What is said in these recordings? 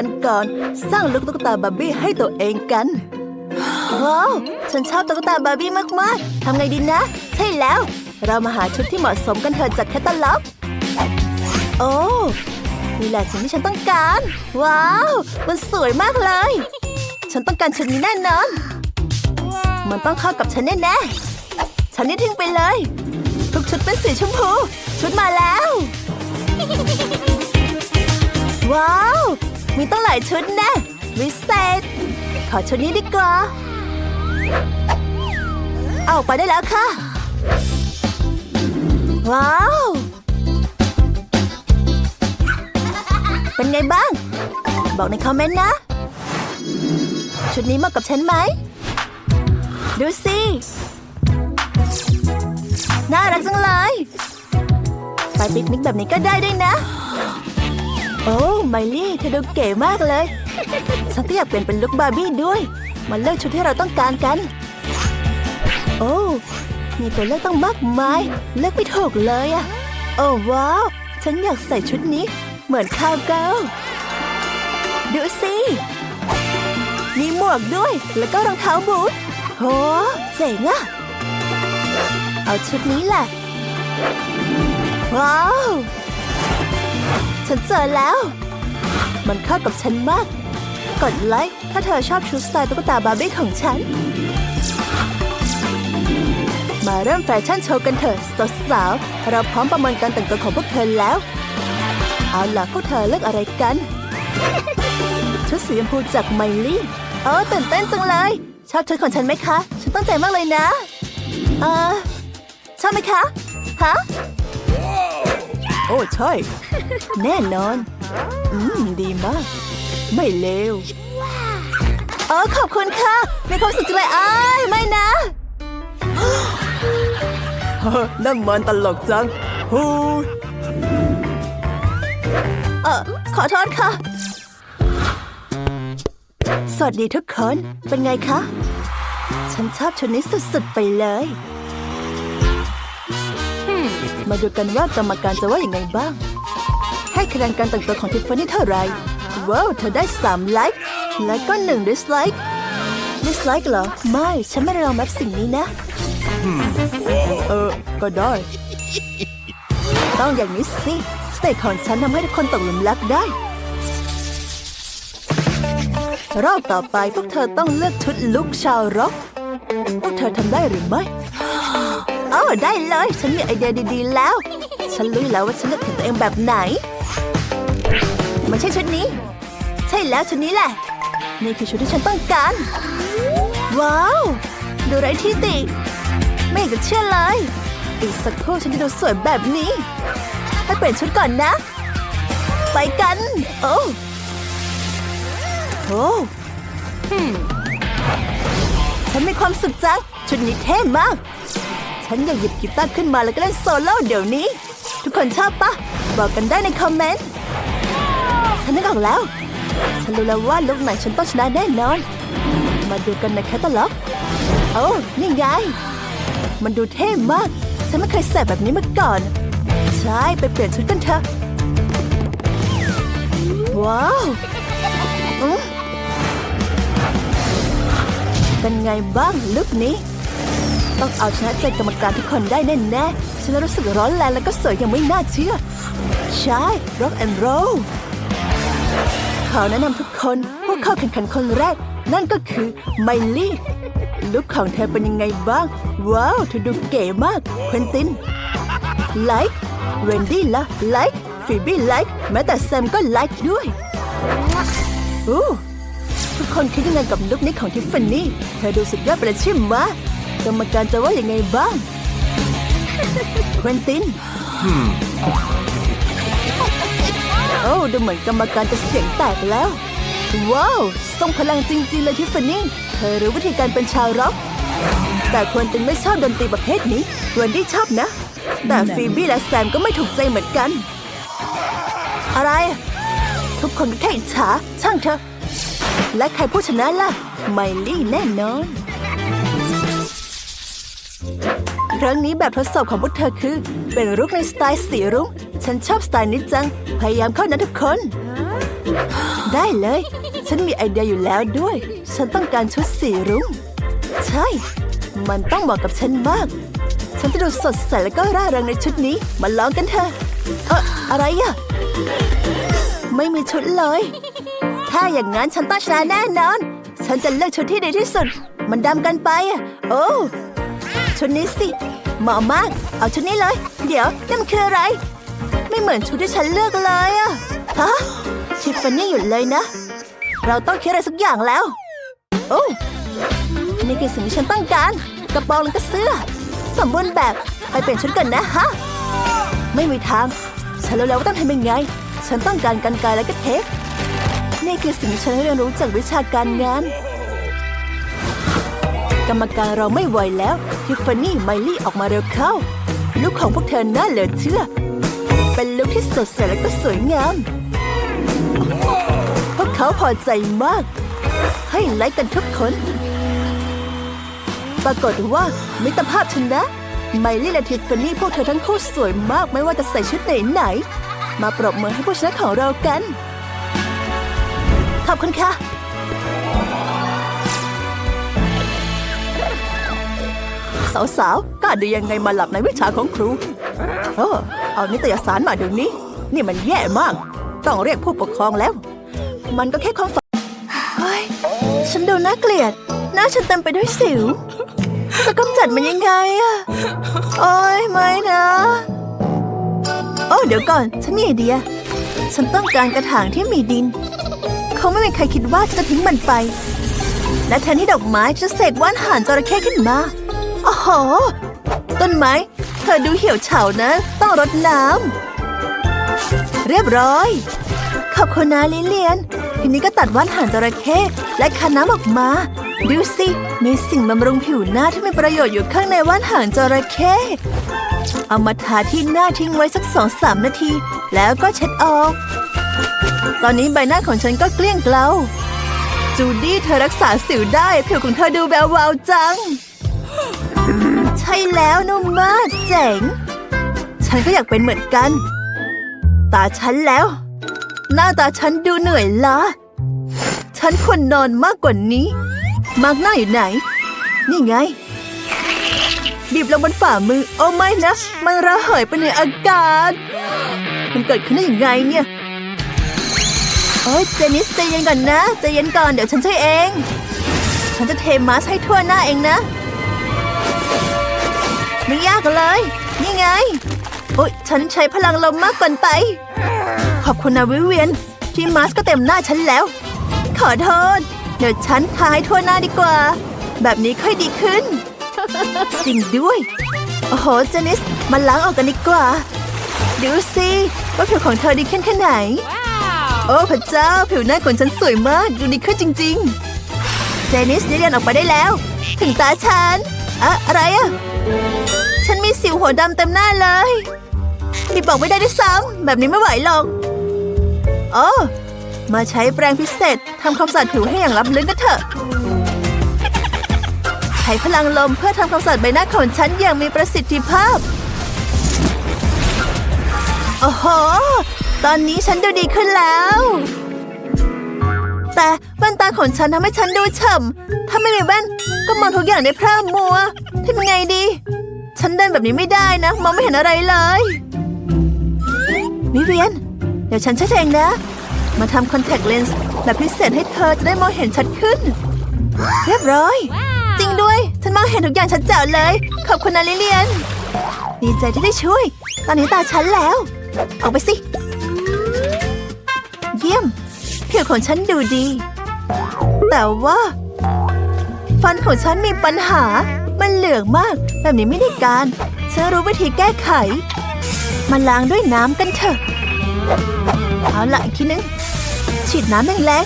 กันก่อนสร้างลูกตุ๊กตาบาร์บี้ให้ตัวเองกันว้าวฉันชอบตุ๊กตาบาร์บี้มากๆทำไงดีนะ ใช่แล้ว เรามาหาชุดที่เหมาะสมกันเถอะจากแคตตาล็อก โอ้นี่แหละสิ่งที่ฉันต้องการ ว้าว มันสวยมากเลย ฉันต้องการชุดนี้แน่นอน มันต้องเข้ากับฉันแน่ๆฉันนี่ทิ้งไปเลย ทุกชุดเป็นสีชมพู ชุดมาแล้ว ว้าว มีตั้งหลายชุดแนะวิเศษ ขอชุดนี้ดีกว่า เอาไปได้แล้วค่ะ ว้าว เป็นไงบ้าง บอกในคอมเมนต์นะ ชุดนี้เหมาะกับฉันไหม ดูสิ น่ารักจังเลย ไปปิกนิกแบบนี้ก็ได้ด้วยนะ โอ้ไมลี่เธอดูเก๋มากเลยฉันก็อยากเปลี่ยนเป็นลุคบาร์บี้ด้วย มาเลือกชุดที่เราต้องการกัน โอ้มีตัวเลือกต้องมากมายเลือกไม่ถูกเลยอะโอ้ว้าว ฉันอยากใส่ชุดนี้ เหมือนคาวเกิลดูสิมีหมวกด้วยแล้วก็รองเท้าบูทโหเจ๋งอะเอาชุดนี้แหละ ว้าว ฉันเจอแล้ว มันเข้ากับฉันมาก กดไลค์ถ้าเธอชอบชุดสไตล์ตุ๊กตาบาร์บี้ของฉัน มาเริ่มแฟชั่นโชว์กันเถอะสาวๆเราพร้อมประเมินการแต่งตัวของพวกเธอแล้ว เอาล่ะพวกเธอเลือกอะไรกัน ชุดสีชมพูจากไมลี่เออตื่นเต้นจังเลย ชอบชุดของฉันไหมคะ ฉันตั้งใจมากเลยนะ เออชอบไหมคะ ฮะ โอ้ใช่ แน่นอน อืม ดีมาก ไม่เลวเออขอบคุณค่ะ มีความสุขจังเลยอ้ายไม่นะนั่งมันตลกจังฮูเออขอโทษค่ะ สวัสดีทุกคน เป็นไงคะ ฉันชอบชุดนี้สุดๆไปเลย มาดูกันว่ากรรมการจะว่าอย่างไงบ้าง ให้คะแนนการแต่งตัวของทิฟฟานี่เท่าไหร่ ว้าว เธอได้ 3 ไลค์ และก็1 dislike dislike เหรอ ไม่ ฉันไม่ได้ลองแบบสิ่งนี้นะ เออ ก็ได้ ต้องอย่างนี้สิ สเตจของฉันทำให้ทุกคนตกหลุมรักได้ รอบต่อไปพวกเธอต้องเลือกชุดลุคชาวร็อกพวกเธอทำได้หรือไม่เออได้เลย ฉันมีไอเดียดีๆแล้ว ฉันรู้แล้วว่าฉันเลือกเห็นตัวเองแบบไหน ไม่ใช่ชุดนี้ ใช่แล้วชุดนี้แหละ นี่คือชุดที่ฉันต้องการ ว้าว ดูไรที่ติ ไม่อยากจะเชื่อเลย อีกสักครู่ฉันจะดูสวยแบบนี้ไปเปลี่ยนชุดก่อนนะ ไปกัน โอ้โหฉันมีความสุขจังชุดนี้เท่มาก ฉันอยากหยิบกีตาร์ขึ้นมาแล้วก็เล่นโซโล่เดี๋ยวนี้ ทุกคนชอบปะบอกกันได้ในคอมเมนต์ ฉันนึกออกแล้ว ฉันรู้แล้วว่าลูกไหนฉันต้องชนะแน่นอน มาดูกันในแคตตาล็อกโอ้นี่ไง มันดูเท่มาก ฉันไม่เคยใส่แบบนี้มาก่อน ใช่ ไปเปลี่ยนชุดกันเถอะ ว้าวเป็นไงบ้างลุคนี้ ต้องเอาชนะใจกรรมการทุกคนได้แน่ๆฉันรู้สึกร้อนแรงแล้วก็สวยยังไม่น่าเชื่อ ใช่ rock and roll ขอแนะนำทุกคนผู้เข้าแข่งขันคนแรก นั่นก็คือไมลี่ลุคของเธอเป็นยังไงบ้าง ว้าวเธอดูเก๋มากควินตินไลค์เรนดี้ละไลค์ฟีบี้ไลค์แม้แต่แซมก็ไลค์ด้วยอู้ทุกคนคิดยังไงกับลุคนี้ของทิฟฟานี่ เธอดูสุดยอดไปเลยใช่ไหม กรรมการจะว่ายังไงบ้างควินติน โอ้ดูเหมือนกรรมการจะเสียงแตกแล้ว ว้าวทรงพลังจริงๆเลยทิฟฟานี่ เธอรู้วิธีการเป็นชาวร็อก แต่ควรตินไม่ชอบดนตรีประเภทนี้เวนดี้ชอบนะ แต่ฟีบี้และแซมก็ไม่ถูกใจเหมือนกัน อะไร ทุกคนก็แค่อิจฉาช่างเถอะ และใครผู้ชนะล่ะ ไมลี่แน่นอน ครั้งนี้แบบทดสอบของพวกเธอคือ เป็นรุกในสไตล์สีรุ้ง ฉันชอบสไตล์นี้จัง พยายามเข้านะทุกคน ได้เลย ฉันมีไอเดียอยู่แล้วด้วย ฉันต้องการชุดสีรุ้ง ใช่ มันต้องเหมาะกับฉันมาก ฉันจะดูสดใสแล้วก็ร่าเริงในชุดนี้ มาลองกันเถอะเอออะไรอะไม่มีชุดเลย ถ้าอย่างนั้นฉันต้องชนะแน่นอน ฉันจะเลือกชุดที่ดีที่สุด มันดำกันไปอะโอ้ ชุดนี้สิเหมาะมาก เอาชุดนี้เลย เดี๋ยวนั่นมันคืออะไร ไม่เหมือนชุดที่ฉันเลือกเลยอะฮะทิฟฟานี่หยุดเลยนะ เราต้องคิดอะไรสักอย่างแล้ว โอ้นี่คือสิ่งที่ฉันต้องการ กระโปรงและก็เสื้อ สมบูรณ์แบบไปเปลี่ยนชุดกันนะฮะไม่มีทาง ฉันรู้แล้วว่าต้องทำยังไง ฉันต้องการกันไกลและก็เทปนี่คือสิ่งที่ฉันได้เรียนรู้จากวิชาการงาน กรรมการเราไม่ไหวแล้วทิฟฟานี่ไมลี่ออกมาเร็วเข้าลุคของพวกเธอน่าเหลือเชื่อ เป็นลุคที่สดใสและก็สวยงาม พวกเขาพอใจมาก ให้ไลค์กันทุกคน ปรากฏว่ามิตรภาพชนะไมลี่และทิฟฟานี่พวกเธอทั้งคู่สวยมากไม่ว่าจะใส่ชุดไหนไหน มาปรบมือให้ผู้ชนะของเรากัน ขอบคุณค่ะ สาวๆ กล้าดียังไงมาหลับในวิชาของครู เออ เอานิตยสารมาเดี๋ยวนี้ นี่มันแย่มาก ต้องเรียกผู้ปกครองแล้ว มันก็แค่ความฝันเฮ้ย ฉันดูน่าเกลียด หน้าฉันเต็มไปด้วยสิว จะกำจัดมันยังไงอะโอ้ยไม่นะโอ้เดี๋ยวก่อน ฉันมีไอเดีย ฉันต้องการกระถางที่มีดินคงไม่มีใครคิดว่าจะทิ้งมันไป และแทนที่ดอกไม้จะเสกว่านหานจระเข้ขึ้นมา โอ้โห ต้นไม้ เธอดูเหี่ยวเฉานะ ต้องรดน้ำ เรียบร้อย ขอบคุณนะลิเลียน ทีนี้ก็ตัดว่านหางจระเข้และคันน้ำออกมา ดูสิ มีสิ่งบำรุงผิวหน้าที่มีประโยชน์อยู่ข้างในว่านหางจระเข้เอามาทาที่หน้าทิ้งไว้สักสองสามนาที แล้วก็เช็ดออก ตอนนี้ใบหน้าของฉันก็เกลี้ยงเกลาจูดี้เธอรักษาสิวได้ ผิวของเธอดูแวววาวจัง ใช่แล้วนุ่มมากเจ๋ง ฉันก็อยากเป็นเหมือนกัน ตาฉันแล้ว หน้าตาฉันดูเหนื่อยล้า ฉันควรนอนมากกว่านี้ มากหน้าอยู่ไหน นี่ไง บีบลงบนฝ่ามือ โอ้ไม่นะ มันระเหยไปในอากาศ มันเกิดขึ้นได้ยังไงเนี่ย โอ้ยเจนิสใจเย็นก่อนนะ ใจเย็นก่อน เดี๋ยวฉันช่วยเอง ฉันจะเทมาสให้ทั่วหน้าเองนะ ไม่ยากเลยนี่ไงโอ๊ย ฉันใช้พลังลมมากเกินไป ขอบคุณนะวิเวียน ที่มาสก์ก็เต็มหน้าฉันแล้ว ขอโทษ เดี๋ยวฉันทาให้ทั่วหน้าดีกว่า แบบนี้ค่อยดีขึ้น จริงด้วย โอ้โห เจนิส มาล้างออกกันดีกว่า ดูสิว่าผิวของเธอดีขึ้นแค่ไหน โอ้พระเจ้า ผิวหน้าของฉันสวยมาก ดูดีขึ้นจริง ๆ เจนิสเรียนออกไปได้แล้ว ถึงตาฉัน อะอะไรอะฉันมีสิวหัวดำเต็มหน้าเลยมีบอกไม่ได้ด้วยซ้ำแบบนี้ไม่ไหวหรอกโอ้มาใช้แปรงพิเศษทำความสะอาดผิวให้อย่างลับลึกกันเถอะ ใช้พลังลมเพื่อทำความสะอาดใบหน้าของฉันอย่างมีประสิทธิภาพ โอ้โห ตอนนี้ฉันดูดีขึ้นแล้ว แต่แว่นตาของฉันทำให้ฉันดูเฉ่ำถ้าไม่มีแว่นก็มองทุกอย่างได้พร่ามัวทำยังไงดี ฉันเดินแบบนี้ไม่ได้นะ มองไม่เห็นอะไรเลยวิเวียน เดี๋ยวฉันช่วยเธอเองนะ มาทำคอนแทคเลนส์แบบพิเศษให้เธอจะได้มองเห็นชัดขึ้น เรียบร้อย จริงด้วย ฉันมองเห็นทุกอย่างชัดเจ๋วเลย ขอบคุณนะลิเลียน ดีใจที่ได้ช่วย ตอนนี้ตาฉันแล้ว ออกไปสิ เยี่ยม ผิวของฉันดูดี แต่ว่า ฟันของฉันมีปัญหา มันเหลืองมาก แบบนี้ไม่ได้การ ฉันรู้วิธีแก้ไข มาล้างด้วยน้ำกันเถอะ เอาละอีกทีนึง ฉีดน้ำแรง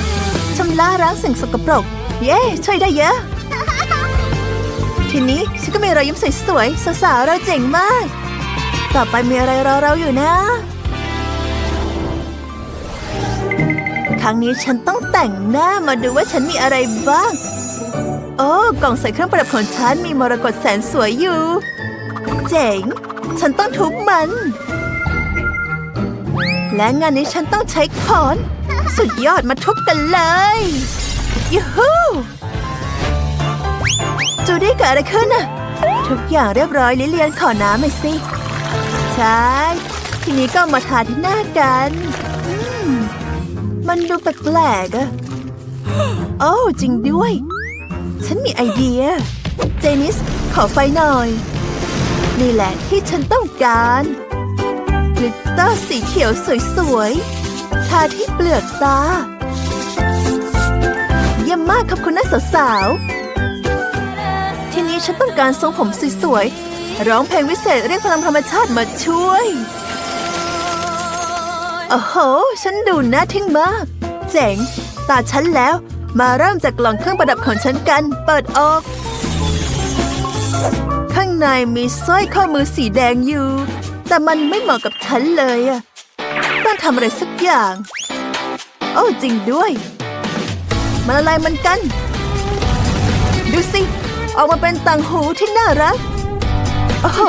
ๆชำระล้างสิ่งสกปรก เย้ ช่วยได้เยอะ ทีนี้ฉันก็มีรอยยิ้มสวยๆสาวๆเราเจ๋งมาก ต่อไปมีอะไรรอเราอยู่นะ รั้งนี้ฉันต้องแต่งหน้ามาดูว่าฉันมีอะไรบ้าง โอ้กล่องใส่เครื่องประดับของฉันมีมรกตแสนสวยอยู่ เจ๋ง ฉันต้องทุบมัน และงานนี้ฉันต้องใช้ค้อน สุดยอดมาทุบกันเลยยูฮูจูดี้เกิดอะไรขึ้นน่ะทุกอย่างเรียบร้อยลิเลียนขอน้ำหน่อยสิ ใช่ ทีนี้ก็มาทาที่หน้ากัน มันดูแปลกๆอะโอ้จริงด้วย ฉันมีไอเดีย เจนิส ขอไฟหน่อย นี่แหละที่ฉันต้องการกลิตเตอร์สีเขียวสวยๆ ทาที่เปลือกตา เยี่ยมมากขอบคุณนะสาวๆ ทีนี้ฉันต้องการทรงผมสวยๆ ร้องเพลงวิเศษเรียกพลังธรรมชาติมาช่วย โอ้โห ฉันดูน่าทึ่งมาก เจ๋ง ตาฉันแล้ว มาเริ่มจากกล่องเครื่องประดับของฉันกัน เปิดออก ข้างในมีสร้อยข้อมือสีแดงอยู่ แต่มันไม่เหมาะกับฉันเลยอะต้องทำอะไรสักอย่าง โอ้จริงด้วยมันอะไรมันกัน ดูสิ ออกมาเป็นต่างหูที่น่ารัก โอ้โห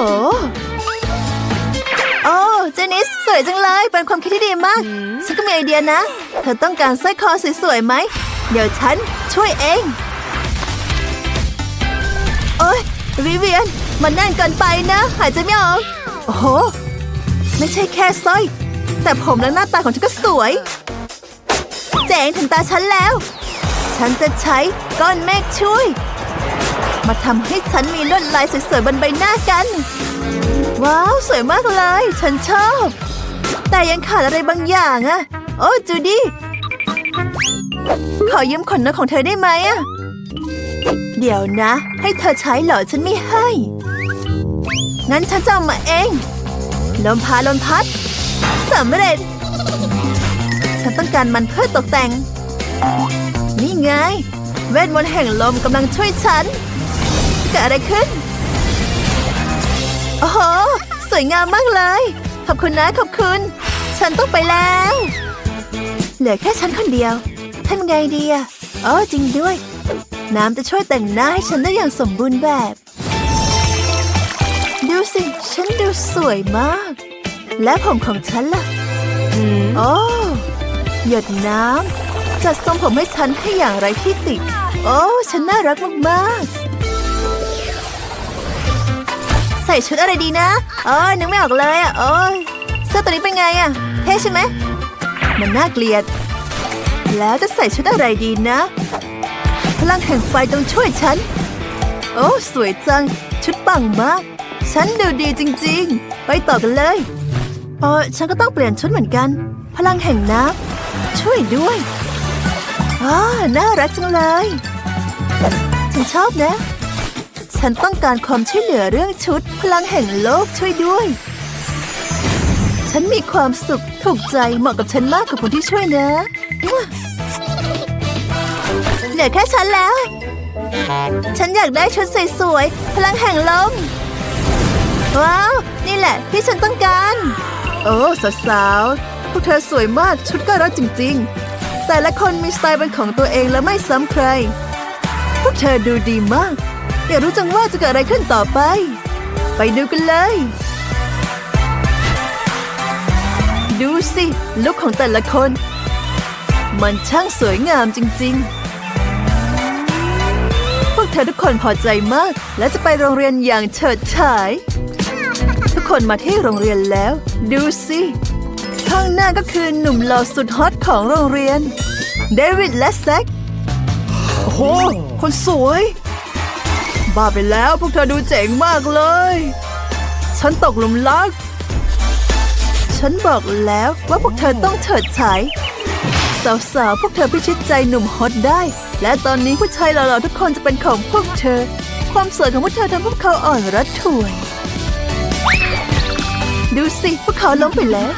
โอ้เจนิสสวยจังเลย เป็นความคิดที่ดีมาก ฉันก็มีไอเดียนะ เธอต้องการสร้อยคอสวยๆไหม เดี๋ยวฉันช่วยเอง โอ้ยวิเวียน มันแน่นเกินไปนะ หายใจไม่ออก โอ้โห ไม่ใช่แค่สร้อย แต่ผมและหน้าตาของฉันก็สวยเจ๋งถึงตาฉันแล้ว ฉันจะใช้ก้อนเมฆช่วย มาทำให้ฉันมีลวดลายสวยๆบนใบหน้ากัน ว้าว สวยมากเลย ฉันชอบ แต่ยังขาดอะไรบางอย่างอะโอ้จูดี้ขอยืมขนนกของเธอได้ไหมอะเดี๋ยวนะ ให้เธอใช้เหรอฉันไม่ให้ งั้นฉันจะมาเอง ลมพาลมพัดสำเร็จ ฉันต้องการมันเพื่อตกแต่ง นี่ไง เวทมนต์แห่งลมกำลังช่วยฉันเกิดอะไรขึ้น โอ้โห สวยงามมากเลย ขอบคุณนะขอบคุณ ฉันต้องไปแล้ว เหลือแค่ฉันคนเดียวทำไงดีอะอ๋อจริงด้วย น้ำจะช่วยแต่งหน้าให้ฉันได้อย่างสมบูรณ์แบบ ดูสิ ฉันดูสวยมาก และผมของฉันล่ะโอ้หยดน้ำจัดทรงผมให้ฉันให้อย่างไรที่ติดโอ้ ฉันน่ารักมากๆ ใส่ชุดอะไรดีนะเออนึกไม่ออกเลยอะโอ้ยเสื้อตัวนี้เป็นไงอะเท่ใช่ไหมมันน่าเกลียด แล้วจะใส่ชุดอะไรดีนะ พลังแห่งไฟต้องช่วยฉัน โอ้สวยจัง ชุดปังมาก ฉันดูดีจริง ๆ ไปต่อกันเลยเออฉันก็ต้องเปลี่ยนชุดเหมือนกัน พลังแห่งน้ำช่วยด้วยอ้าน่ารักจังเลย ฉันชอบนะ ฉันต้องการความช่วยเหลือเรื่องชุด พลังแห่งโลกช่วยด้วย ฉันมีความสุขถูกใจเหมาะกับฉันมากกว่าคนที่ช่วยนะเหลือแค่ฉันแล้ว ฉันอยากได้ชุดสวยๆพลังแห่งลม ว้าว นี่แหละที่ฉันต้องการ โอ้สาวๆพวกเธอสวยมากชุดก็รักจริง ๆ แต่ละคนมีสไตล์เป็นของตัวเองและไม่ซ้ำใคร พวกเธอดูดีมาก อยากรู้จังว่าจะเกิดอะไรขึ้นต่อไป ไปดูกันเลย ดูสิลุคของแต่ละคน มันช่างสวยงามจริง ๆ พวกเธอทุกคนพอใจมาก และจะไปโรงเรียนอย่างเฉิดฉาย ทุกคนมาที่โรงเรียนแล้ว ดูสิข้างหน้าก็คือหนุ่มหล่อสุดฮอตของโรงเรียน เดวิดและแซคโอ้โหคนสวย บ้าไปแล้วพวกเธอดูเจ๋งมากเลย ฉันตกหลุมรัก ฉันบอกแล้วว่าพวกเธอต้องเฉิดฉายสาวๆ พวกเธอพิชิตใจหนุ่มฮอตได้ และตอนนี้ผู้ชายหล่อๆทุกคนจะเป็นของพวกเธอ ความสวยของพวกเธอทำพวกเขาอ่อนระทวย ดูสิ พวกเขาล้มไปแล้ว